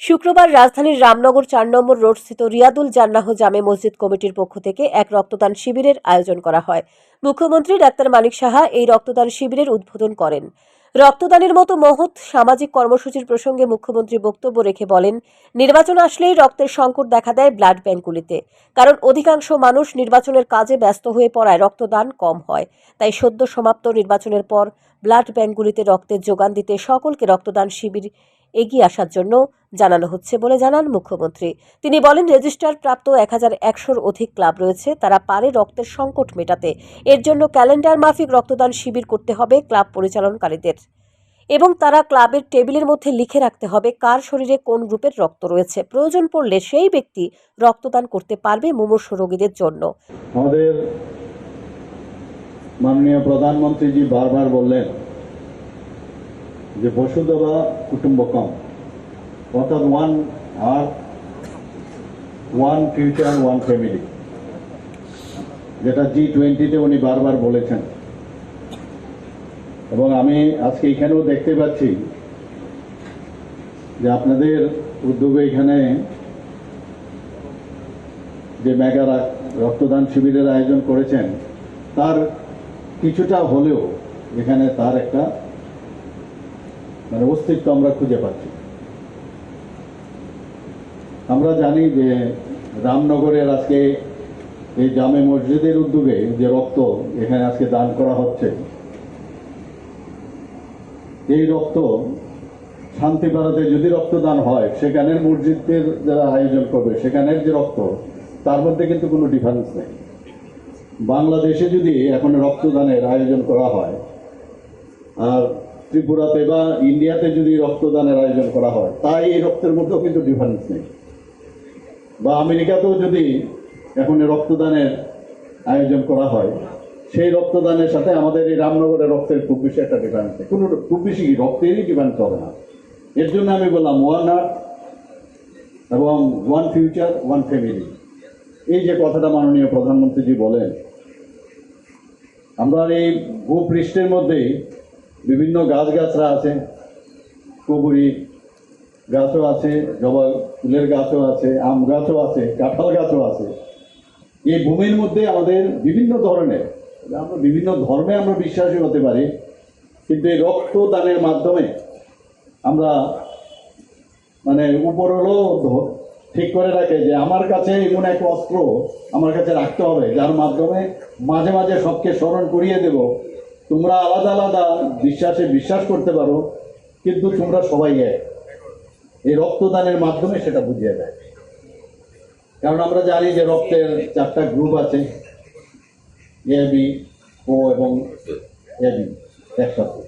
শুক্রবার রাজধানীর রামনগর চার নম্বর রোডস্থিত রিয়াদুল জান্নাহ জামে মসজিদ কমিটির পক্ষ থেকে এক রক্তদান শিবিরের আয়োজন করা হয়। মুখ্যমন্ত্রী ডাক্তার মানিক সাহা এই রক্তদান শিবিরের উদ্বোধন করেন। রক্তদানের মতো মহৎ সামাজিক কর্মসূচির প্রসঙ্গে মুখ্যমন্ত্রী বক্তব্য রেখে বলেন, নির্বাচন আসলেই রক্তের সংকট দেখা দেয় ব্লাড ব্যাঙ্কগুলিতে, কারণ অধিকাংশ মানুষ নির্বাচনের কাজে ব্যস্ত হয়ে পড়ায় রক্তদান কম হয়। তাই সদ্য সমাপ্ত নির্বাচনের পর ব্লাড ব্যাঙ্কগুলিতে রক্তের যোগান দিতে সকলকে রক্তদান শিবির এগিয়ে আসার জন্য জানানো হচ্ছে বলে জানান মুখ্যমন্ত্রী। তিনি বলেন রেজিস্টার প্রাপ্ত এক হাজার একশোর অধিক ক্লাব রয়েছে, তারা পারে রক্তের সংকট মেটাতে। এর জন্য ক্যালেন্ডার মাফিক রক্তদান শিবির করতে হবে ক্লাব পরিচালনকারীদের। এবং তারা ক্লাবের টেবিলের মধ্যে লিখে রাখতে হবে কার শরীরে কোন গ্রুপের রক্ত রয়েছে। প্রয়োজন পড়লে সেই ব্যক্তি রক্তদান করতে পারবে মুমূর্ষু রোগীদের জন্য। আমাদের মাননীয় প্রধানমন্ত্রীজি বারবার বললেন যে বসুধবা কুটুম্বকম, অর্থাৎ ওয়ান আর ওয়ান ফিউচার ওয়ান ফ্যামিলি যেটা জি টোয়েন্টিতে উনি বারবার বলেছেন। এবং আমি আজকে এখানেও দেখতে পাচ্ছি যে আপনাদের উদ্যোগে এখানে যে মেগা রক্তদান শিবিরের আয়োজন করেছেন, তার কিছুটা হলেও এখানে তার একটা মানে অস্তিত্ব আমরা খুঁজে পাচ্ছি। আমরা জানি যে রামনগরের আজকে এই জামে মসজিদের উদ্যোগে যে রক্ত এখানে আজকে দান করা হচ্ছে, এই রক্ত শান্তি ভারতে যদি রক্তদান হয়, সেখানের মসজিদের যারা আয়োজন করবে, সেখানের যে রক্ত, তার মধ্যে কিন্তু কোনো ডিফারেন্স নেই। বাংলাদেশে যদি এখন রক্তদানের আয়োজন করা হয়, আর ত্রিপুরাতে বা ইন্ডিয়াতে যদি রক্তদানের আয়োজন করা হয়, তাই এই রক্তের মধ্যেও কিন্তু ডিফারেন্স নেই। বা আমেরিকাতেও যদি এখন রক্তদানের আয়োজন করা হয়, সেই রক্তদানের সাথে আমাদের এই রামনগরের রক্তের খুব বেশি একটা ডিফারেন্স নেই। কোনো খুব বেশি রক্তেরই ডিফারেন্স হবে না। এর জন্য আমি বললাম ওয়ান আর্থ এবং ওয়ান ফিউচার ওয়ান ফ্যামিলি এই যে কথাটা মাননীয় প্রধানমন্ত্রীজি বলেন, আমরা এই ভূপৃষ্ঠের মধ্যে বিভিন্ন গাছগাছরা আছে, কবুরি গাছও আছে, জবা ফুলের গাছও আছে, আম গাছও আছে, কাঁঠাল গাছও আছে। এই ভূমির মধ্যে আমাদের বিভিন্ন ধরনের, আমরা বিভিন্ন ধর্মে আমরা বিশ্বাসী হতে পারি, কিন্তু এই রক্তদানের মাধ্যমে আমরা মানে উপরও ঠিক করে রাখে যে আমার কাছে এমন এক অস্ত্র আমার কাছে রাখতে হবে, যার মাধ্যমে মাঝে মাঝে সবকে স্মরণ করিয়ে দেব। তোমরা আলাদা আলাদা বিশ্বাসে বিশ্বাস করতে পারো, কিন্তু তোমরা সবাই এক। এই রক্তদানের মাধ্যমে সেটা বুঝিয়ে দেয়। কারণ আমরা জানি যে রক্তের চারটা গ্রুপ আছে এ বি ও এবং এ বি একসাথে।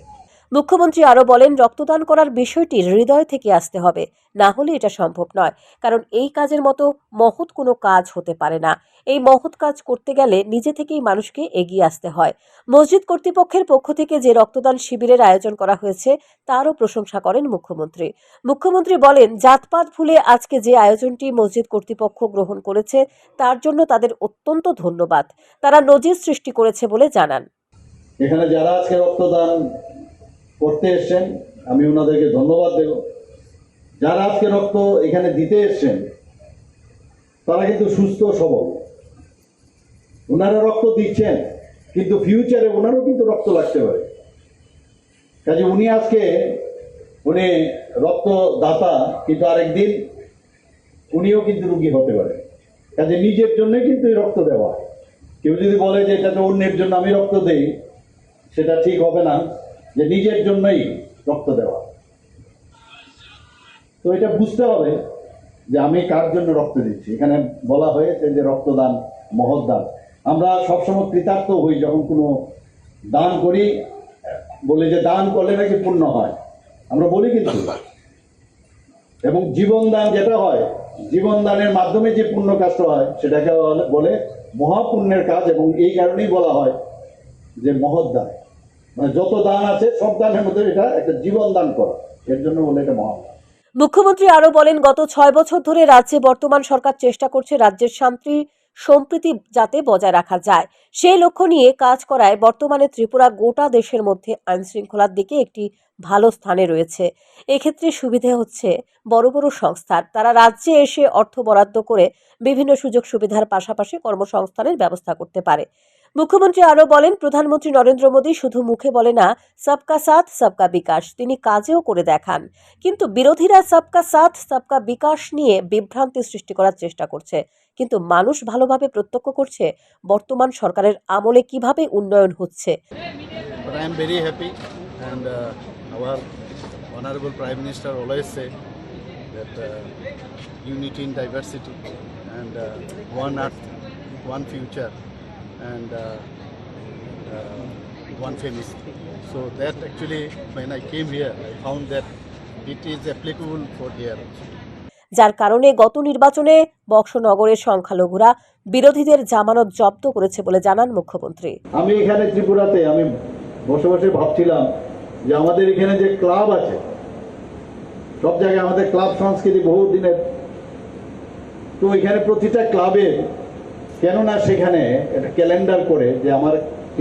মুখ্যমন্ত্রী আরও বলেন, রক্তদান করার বিষয়টি হৃদয় থেকে আসতে হবে। না হলে এটা সম্ভব নয়, কারণ এই কাজের মতো মহৎ কোনো কাজ হতে পারে না। এই মহৎ কাজ করতে গেলে নিজে থেকেই মানুষকে এগিয়ে আসতে হয়। মসজিদ কর্তৃপক্ষের পক্ষ থেকে যে রক্তদান শিবিরের আয়োজন করা হয়েছে, তারও প্রশংসা করেন মুখ্যমন্ত্রী। মুখ্যমন্ত্রী বলেন, জাতপাত ভুলে আজকে যে আয়োজনটি মসজিদ কর্তৃপক্ষ গ্রহণ করেছে, তার জন্য তাদের অত্যন্ত ধন্যবাদ। তারা নজির সৃষ্টি করেছে বলে জানান। এখানে যারা আজকে রক্তদান করতে এসছেন, আমি ওনাদেরকে ধন্যবাদ দেব। যারা আজকে রক্ত এখানে দিতে এসছেন, তারা কিন্তু সুস্থ সবল। ওনারা রক্ত দিচ্ছেন, কিন্তু ফিউচারে ওনারও কিন্তু রক্ত লাগতে পারে। কাজে উনি আজকে, উনি রক্তদাতা, কিন্তু আরেকদিন উনিও কিন্তু রুগী হতে পারে। কাজে নিজের জন্যই কিন্তু রক্ত দেওয়া। কেউ যদি বলে যে এটা তো অন্যের জন্য আমি রক্ত দেই, সেটা ঠিক হবে না, যে নিজের জন্যই রক্ত দেওয়া। তো এটা বুঝতে হবে যে আমি কার জন্য রক্ত দিচ্ছি। এখানে বলা হয়েছে যে রক্তদান মহৎ দান আমরা সবসময় কৃতার্থ হই যখন কোনো দান করি, বলে যে দান করলে নাকি পূর্ণ হয়। আমরা বলি কিন্তু। এবং জীবন দান যেটা হয়, জীবন দানের মাধ্যমে যে পুণ্য কাজটা হয়, সেটাকে বলে- মহাপুণ্যের কাজ এবং এই কারণেই বলা হয় যে মহৎ দান। মানে যত দান আছে, সব দানের মধ্যে এটা একটা জীবন দান করা। এর জন্য বলে এটা মহৎ মুখ্যমন্ত্রী আরও বলেন, গত ছয় বছর ধরে রাজ্যে বর্তমান সরকার চেষ্টা করছে রাজ্যের শান্তি সম্প্রীতি যাতে বজায় রাখা যায়। সেই লক্ষ্য নিয়ে কাজ করায় বর্তমানে ত্রিপুরা গোটা দেশের মধ্যে আইনশৃঙ্খলার দিকে একটি ভালো স্থানে রয়েছে। এক্ষেত্রে সুবিধে হচ্ছে বড় বড় সংস্থার। তারা রাজ্যে এসে অর্থ বরাদ্দ করে বিভিন্ন সুযোগ সুবিধার পাশাপাশি কর্মসংস্থানের ব্যবস্থা করতে পারে। মুখ্যমন্ত্রী আরও বলেন প্রধানমন্ত্রী নরেন্দ্র মোদী শুধু মুখে বলে না সবকা সাথ সবকা বিকাশ তিনি কাজেও করে দেখান। কিন্তু বিরোধীরা সবকা সাথ সবকা বিকাশ নিয়ে বিভ্রান্তি সৃষ্টি করার চেষ্টা করছে। কিন্তু মানুষ ভালোভাবে প্রত্যক্ষ করছে বর্তমান সরকারের আমলে কীভাবে উন্নয়ন হচ্ছে। Uh, uh, uh, one earth, one future, and uh, uh, one family. So that actually, when I came here, I found that it is applicable for here. যার কারণে গত নির্বাচনে বক্সনগরের সংখ্যালঘুরা বিরোধীদের জামানত জব্দ করেছে বলে জানান মুখ্যমন্ত্রী আমি এখানে ত্রিপুরাতে আমি বসে বসে ভাবছিলাম যে আমাদের এখানে যে ক্লাব আছে সব জায়গায় আমাদের ক্লাব সংস্কৃতি বহু দিনের তো এখানে প্রতিটা ক্লাবে কেননা সেখানে একটা ক্যালেন্ডার করে যে আমার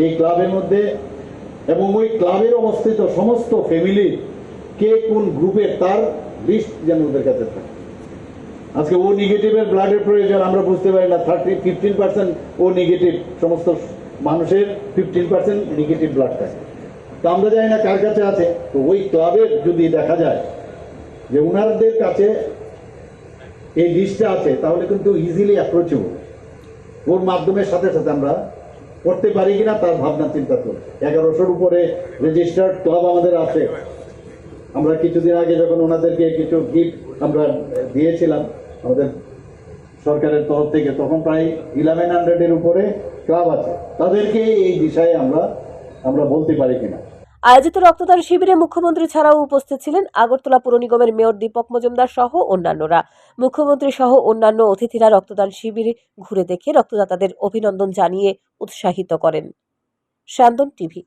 এই ক্লাবের মধ্যে এবং ওই ক্লাবের অবস্থিত সমস্ত ফ্যামিলি কে কোন গ্রুপের তার লিস্ট যেন ওদের কাছে থাকে। আজকে ও নেগেটিভের ব্লাডের প্রয়োজন, আমরা বুঝতে পারি না। থার্টি ফিফটিন পার্সেন্ট ও নেগেটিভ সমস্ত মানুষের ফিফটিন পার্সেন্ট নেগেটিভ ব্লাড থাকে। তো আমরা জানি না কার কাছে আছে। তো ওই ক্লাবের যদি দেখা যায় যে ওনারদের কাছে এই লিস্টটা আছে, তাহলে কিন্তু ইজিলি অ্যাপ্রোচেবল ওর মাধ্যমের সাথে সাথে আমরা করতে পারি কিনা তার ভাবনা চিন্তা করি এগারোশোর উপরে রেজিস্টার্ড ক্লাব আমাদের আছে। আমরা কিছুদিন আগে যখন ওনাদেরকে কিছু গিফট আমরা দিয়েছিলাম আমাদের সরকারের তরফ থেকে, তখন প্রায় ইলেভেন হান্ড্রেডের উপরে ক্লাব আছে। তাদেরকে এই বিষয়ে আমরা আমরা বলতে পারি কিনা। আয়োজিত রক্তদান শিবিরে মুখ্যমন্ত্রী ছাড়াও উপস্থিত ছিলেন আগরতলা পুর নিগমের মেয়র দীপক মজুমদার সহ অন্যান্যরা। মুখ্যমন্ত্রী সহ অন্যান্য অতিথিরা রক্তদান শিবির ঘুরে দেখে রক্তদাতাদের অভিনন্দন জানিয়ে উৎসাহিত করেন। স্যান্দন টিভি